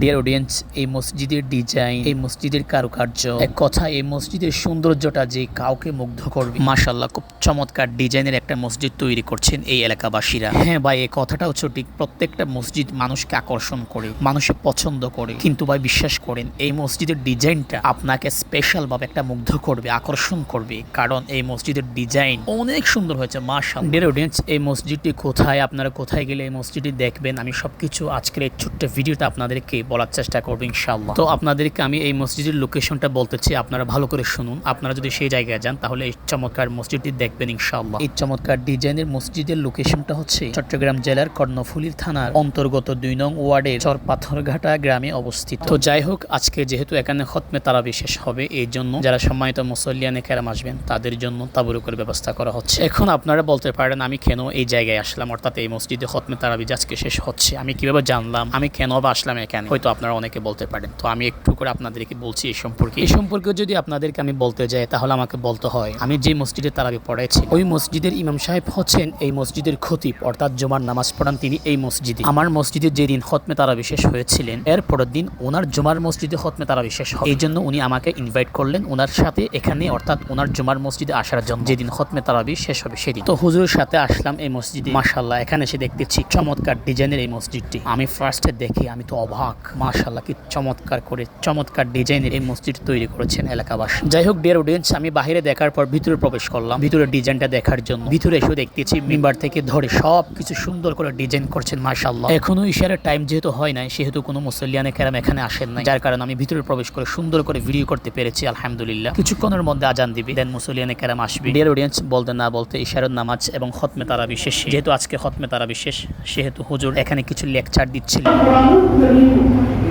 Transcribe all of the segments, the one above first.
Dear audience এই মসজিদের design এই মসজিদের কারুকার্য, এক কথা এই মসজিদের সৌন্দর্যটা যে কাউকে মুগ্ধ করবে। মাশাল্লাহ খুব চমৎকার ডিজাইনের একটা মসজিদ তৈরি করছেন এই এলাকাবাসীরা। হ্যাঁ ভাই এই কথাটাও সঠিক। প্রত্যেকটা মসজিদ মানুষকে আকর্ষণ করে, মানুষে পছন্দ করে। কিন্তু ভাই, বিশ্বাস করেন, এই মসজিদের ডিজাইনটা আপনাকে স্পেশাল ভাবে একটা মুগ্ধ করবে, আকর্ষণ করবে। কারণ এই মসজিদের ডিজাইন অনেক সুন্দর হয়েছে মাশাল্লাহ ডিয়ার অডিয়েন্স এই মসজিদটি কোথায়? আপনারা কোথায় গেলে এই মসজিদটি দেখবেন? আমি সবকিছু আজকের এই ছোট্ট ভিডিওতে আপনাদেরকে বলার চেষ্টা করব ইনশাল্লাহ তো আপনাদেরকে আমি এই মসজিদের লোকেশনটা বলতে চাই, আপনারা ভালো করে শুনুন। আপনারা যদি সেই জায়গায় যান, তাহলে এই চমৎকার মসজিদটি দেখবেন ইনশাল্লাহ এই চমৎকার ডিজাইনের মসজিদের লোকেশনটা হচ্ছে চট্টগ্রাম জেলার কর্ণফুলীর থানার অন্তর্গত দুই নং ওয়ার্ডের চর পাথরঘাটা গ্রামে অবস্থিত। তো যাই হোক, আজকে যেহেতু এখানে খতমে তারা বিশেষ হবে, এই জন্য যারা সম্মানিত মুসল্লিয়ানে কেরাম আসবেন, তাদের জন্য তাবুরুকের ব্যবস্থা করা হচ্ছে। এখন আপনারা বলতে পারেন, আমি কেন এই জায়গায় আসলাম? অর্থাৎ এই মসজিদে খতমে তারাবি আজকে শেষ হচ্ছে, আমি কীভাবে জানলাম? আমি কেন বা আসলাম এখানে? হয়তো আপনারা অনেকে বলতে পারেন। তো আমি একটু করে আপনাদেরকে বলছি এই সম্পর্কে। এই সম্পর্কে যদি আপনাদেরকে আমি বলতে যাই, তাহলে আমাকে বলতে হয়, আমি যে মসজিদে তারাবি পড়েছি, ওই মসজিদের ইমাম সাহেব হচ্ছেন এই মসজিদের খতিব, অর্থাৎ জমার নামাজ পড়ান তিনি এই মসজিদে। আমার মসজিদে যেদিন খতমে তারাবি শেষ হয়েছিলেন, এর পরের দিন ওনার জমার মসজিদে হতমে তারাবি শেষ হয় এই জন্য উনি আমাকে ইনভাইট করলেন ওনার সাথে এখানে, অর্থাৎ ওনার জুমার মসজিদে আসার জন্য। যেদিন হতমে তারাবি শেষ হবে সেদিন। তো হুজুরের সাথে আসলাম এই মসজিদে। মাশাল্লাহ এখানে এসে দেখতেছি চমৎকার ডিজাইনের এই মসজিদটি। আমি ফার্স্টে দেখি, আমি তো অবাক। মাশাল্লাহ কি চমৎকার করে, চমৎকার ডিজাইনের এই মসজিদ তৈরি করেছেন এলাকাবাসী। যাই হোক ডিয়ার অডিয়েন্স আমি বাইরে দেখার পর ভিতরে প্রবেশ করলাম। ভিতরে ডিজাইনটা দেখার জন্য। ভিতরে এসে দেখতেছি মেম্বার থেকে ধরে সব কিছু সুন্দর করে ডিজাইন করছেন মাশাল্লাহ এখনও ইশারের টাইম যেহেতু হয় নাই, সেহেতু কোনো মুসল্লিয়ানে কেরাম এখানে আসেন নাই। যার কারণে আমি ভিতরে প্রবেশ করে সুন্দর করে ভিডিও করতে পেরেছি, আলহামদুলিল্লাহ। কিছুক্ষণের মধ্যে আজান দিবি দেন মুসল্লিয়ানে কেরাম আসবে। ডিয়ার অডিয়েন্স বলতে না বলতে ইশারের নামাজ এবং খতমে তারা বিশেষ যেহেতু আজকে খতমে তারা বিশেষ সেহেতু হুজুর এখানে কিছু লেকচার দিচ্ছিল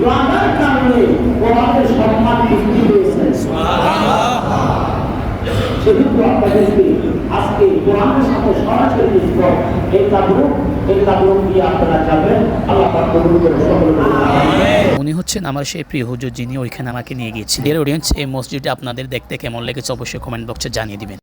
লাগার কারণে সম্মান বৃদ্ধি পেয়েছে সেহেতু আপনাদেরকে আজকে কোরআনের সাথে সরাসরি এই উনি হচ্ছেন আমার সেই প্রিয় হুজুর যিনি ওইখানে আমাকে নিয়ে গিয়েছিলেন। ডিয়ার অডিয়েন্স এই মসজিদটা আপনাদের দেখতে কেমন লেগেছে অবশ্যই কমেন্ট বক্সে জানিয়ে দিবেন।